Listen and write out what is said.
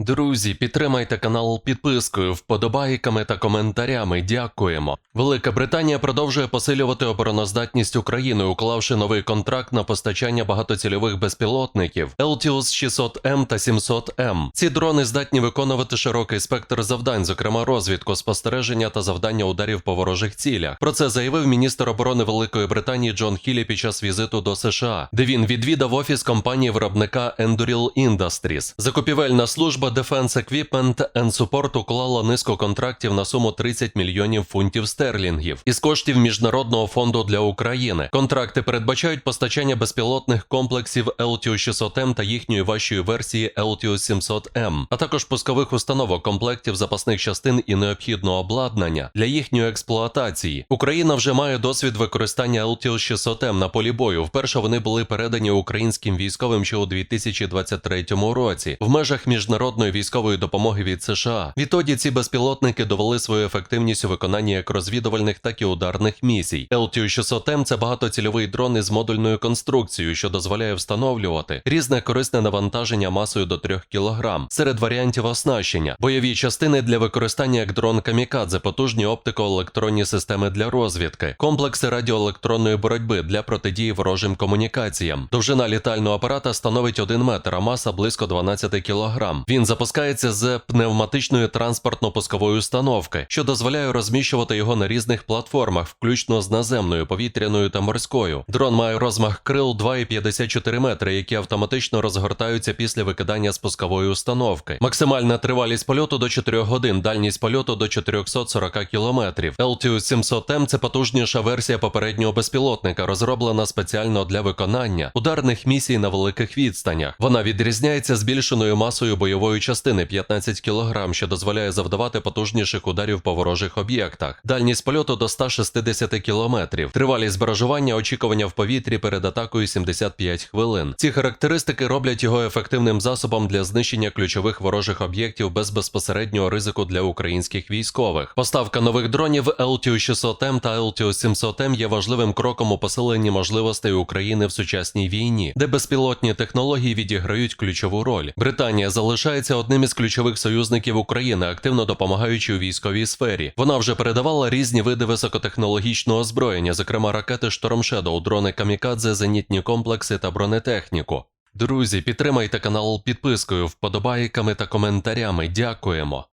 Друзі, підтримайте канал підпискою, вподобайками та коментарями. Дякуємо. Велика Британія продовжує посилювати обороноздатність України, уклавши новий контракт на постачання багатоцільових безпілотників LTUS 600M та 700M. Ці дрони здатні виконувати широкий спектр завдань, зокрема розвідку, спостереження та завдання ударів по ворожих цілях. Про це заявив міністр оборони Великої Британії Джон Хілі під час візиту до США, де він відвідав офіс компанії виробника Enduril Industries. Закупівельна служба Defense Equipment and Support уклала низку контрактів на суму 30 мільйонів фунтів стерлінгів із коштів Міжнародного фонду для України. Контракти передбачають постачання безпілотних комплексів LTU-600M та їхньої важчої версії LTU-700M, а також пускових установок, комплектів запасних частин і необхідного обладнання для їхньої експлуатації. Україна вже має досвід використання LTU-600M на полі бою. Вперше вони були передані українським військовим ще у 2023 році в межах міжнародної військової допомоги від США. Відтоді ці безпілотники довели свою ефективність у виконанні як розвідувальних, так і ударних місій. LTU-600M – це багатоцільовий дрон із модульною конструкцією, що дозволяє встановлювати різне корисне навантаження масою до 3 кг. Серед варіантів оснащення, бойові частини для використання як дрон камікадзе, потужні оптико-електронні системи для розвідки, комплекси радіоелектронної боротьби для протидії ворожим комунікаціям. Довжина літального апарата становить 1 метр, а маса близько 12 кг. Він запускається з пневматичної транспортно-пускової установки, що дозволяє розміщувати його на різних платформах, включно з наземною, повітряною та морською. Дрон має розмах крил 2,54 метри, які автоматично розгортаються після викидання спускової установки. Максимальна тривалість польоту до 4 годин, дальність польоту до 440 км. LTU-700M – це потужніша версія попереднього безпілотника, розроблена спеціально для виконання ударних місій на великих відстанях. Вона відрізняється збільшеною масою бойової частини 15 кг, що дозволяє завдавати потужніших ударів по ворожих об'єктах. Дальність польоту до 160 км. Тривалість баражування очікування в повітрі перед атакою 75 хвилин. Ці характеристики роблять його ефективним засобом для знищення ключових ворожих об'єктів без безпосереднього ризику для українських військових. Поставка нових дронів LTU-600M та LTU-700M є важливим кроком у посиленні можливостей України в сучасній війні, де безпілотні технології відіграють ключову роль. Британія залишається одним із ключових союзників України, активно допомагаючи у військовій сфері. Вона вже передавала різні види високотехнологічного озброєння, зокрема ракети Shadow, дрони камікадзе, зенітні комплекси та бронетехніку. Друзі, підтримайте канал підпискою, вподобайками та коментарями. Дякуємо.